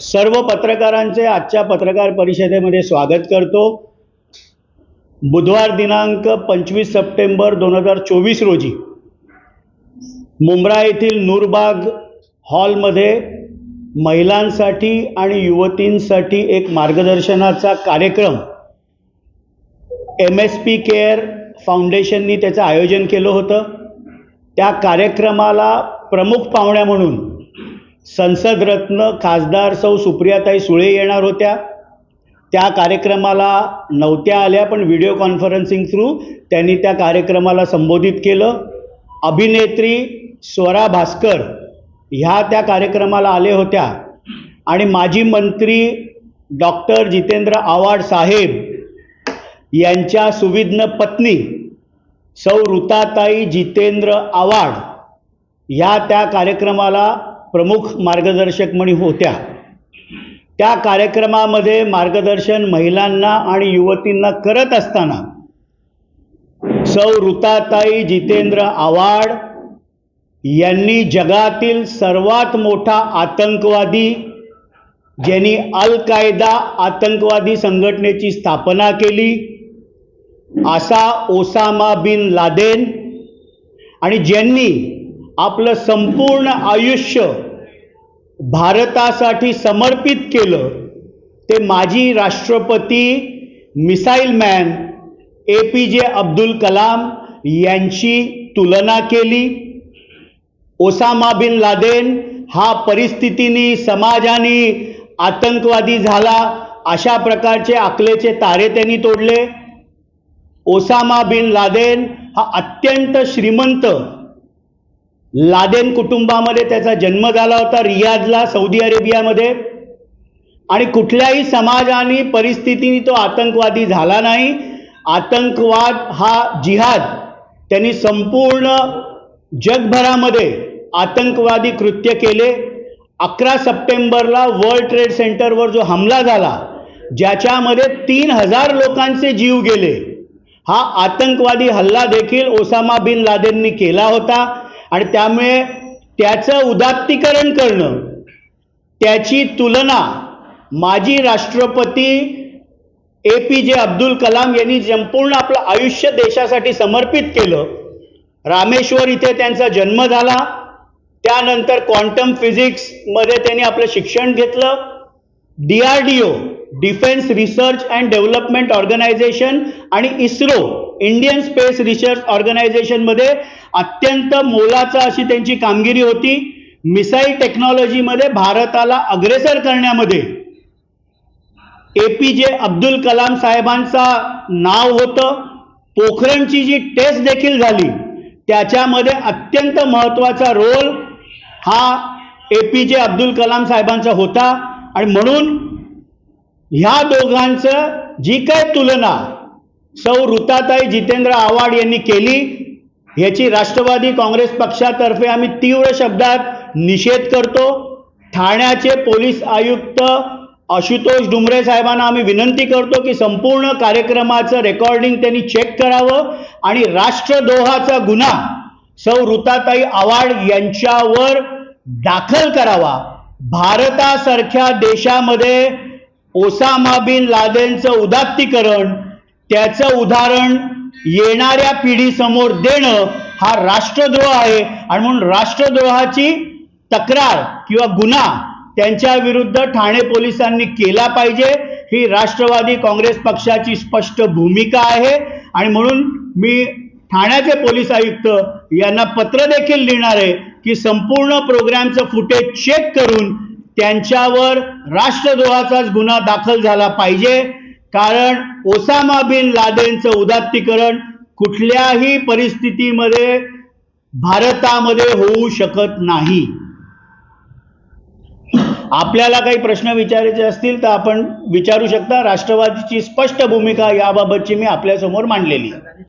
सर्व पत्रकारांचे आजच्या पत्रकार परिषदेमध्ये स्वागत करतो. बुधवार दिनांक पंचवीस सप्टेंबर दोन हजार चोवीस रोजी मुंब्रा येथील नूरबाग हॉलमध्ये महिलांसाठी आणि युवतींसाठी एक मार्गदर्शनाचा कार्यक्रम एम एस पी केअर फाउंडेशननी त्याचं आयोजन केलं होतं. त्या कार्यक्रमाला प्रमुख पाहुण्या म्हणून संसदरत्न खासदार सौ सुप्रियाताई सुळे येणार होत्या. त्या कार्यक्रमाला नव्हत्या आल्या पण व्हिडिओ कॉन्फरन्सिंग थ्रू त्यांनी त्या कार्यक्रमाला संबोधित केलं. अभिनेत्री स्वरा भास्कर ह्या त्या कार्यक्रमाला आले होत्या. आणि माजी मंत्री डॉक्टर जितेंद्र आव्हाड साहेब यांच्या सुविज्ञ पत्नी सौ ऋताताई जितेंद्र आव्हाड ह्या त्या कार्यक्रमाला प्रमुख मार्गदर्शक म्हणून होत्या. त्या कार्यक्रमामध्ये मार्गदर्शन महिलांना आणि युवतींना करत असताना सौ ऋताताई जितेंद्र आव्हाड यांनी जगातील सर्वात मोठा आतंकवादी ज्यांनी अल कायदा आतंकवादी संघटनेची स्थापना केली असा ओसामा बिन लादेन आणि ज्यांनी आपलं संपूर्ण आयुष्य भारतासाठी समर्पित केलं ते माजी राष्ट्रपती मिसाईल मॅन ए पी जे अब्दुल कलाम यांची तुलना केली. ओसामा बिन लादेन हा परिस्थितीनी समाजाने आतंकवादी झाला अशा प्रकारचे आकलेचे तारे त्यांनी तोडले. ओसामा बिन लादेन हा अत्यंत श्रीमंत लादेन कुटुंबामध्ये त्याचा जन्म झाला होता रियाजला सौदी अरेबियामध्ये. आणि कुठल्याही समाजाने परिस्थितीने तो आतंकवादी झाला नाही. आतंकवाद हा जिहाद. त्यांनी संपूर्ण जगभरामध्ये आतंकवादी कृत्य केले. अकरा सप्टेंबरला वर्ल्ड ट्रेड सेंटरवर जो हमला झाला ज्याच्यामध्ये तीन हजार लोकांचे जीव गेले. हा आतंकवादी हल्ला देखील ओसामा बिन लादेननी केला होता. आणि त्यामुळे त्याचं उदात्तीकरण करणं त्याची तुलना माजी राष्ट्रपती ए पी जे अब्दुल कलाम यांनी संपूर्ण आपलं आयुष्य देशासाठी समर्पित केलं. रामेश्वर इथे त्यांचा जन्म झाला. त्यानंतर क्वांटम फिजिक्समध्ये त्यांनी आपलं शिक्षण घेतलं. D R D O defence research and development organisation आणि इस्रो इंडियन स्पेस रिसर्च ऑर्गनायझेशनमध्ये अत्यंत मोलाचा अशी त्यांची कामगिरी होती. मिसाईल टेक्नॉलॉजीमध्ये भारताला अग्रेसर करण्यामध्ये. ए पी जे अब्दुल कलाम साहेबांचा नाव होतं. पोखरणची जी टेस्ट देखील झाली त्याच्यामध्ये अत्यंत महत्त्वाचा रोल हा ए पी जे अब्दुल कलाम साहेबांचा होता. आणि म्हणून ह्या दोघांचं जी काय तुलना सौ ऋताताई जितेंद्र आव्हाड यांनी केली ह्याची राष्ट्रवादी काँग्रेस पक्षातर्फे आम्ही तीव्र शब्दात निषेध करतो. ठाण्याचे पोलीस आयुक्त आशुतोष डुमरे साहेबांना आम्ही विनंती करतो की संपूर्ण कार्यक्रमाचं रेकॉर्डिंग त्यांनी चेक करावं आणि राष्ट्रद्रोहाचा गुन्हा सौ ऋताताई आव्हाड यांच्यावर दाखल करावा. भारतासारख्या देशामध्ये ओसामा बिन लादेनचं उदात्तीकरण त्याचं उदाहरण येणाऱ्या पिढीसमोर देणं हा राष्ट्रद्रोह आहे. आणि म्हणून राष्ट्रद्रोहाची तक्रार किंवा गुन्हा त्यांच्या विरुद्ध ठाणे पोलिसांनी केला पाहिजे. ही राष्ट्रवादी काँग्रेस पक्षाची स्पष्ट भूमिका आहे. आणि म्हणून मी ठाण्याचे पोलीस आयुक्त यांना पत्र देखील लिहिणार आहे की संपूर्ण प्रोग्रामचं फुटेज चेक करून त्यांच्यावर राष्ट्रद्रोहाचाच गुन्हा दाखल झाला पाहिजे. कारण ओसामा बिन लादेनचं उदात्तीकरण कुठल्याही परिस्थितीमध्ये भारतामध्ये होऊ शकत नाही. आपल्याला काही प्रश्न विचारायचे असतील तर आपण विचारू शकता. राष्ट्रवादीची स्पष्ट भूमिका याबाबतची मी आपल्यासमोर मांडलेली आहे.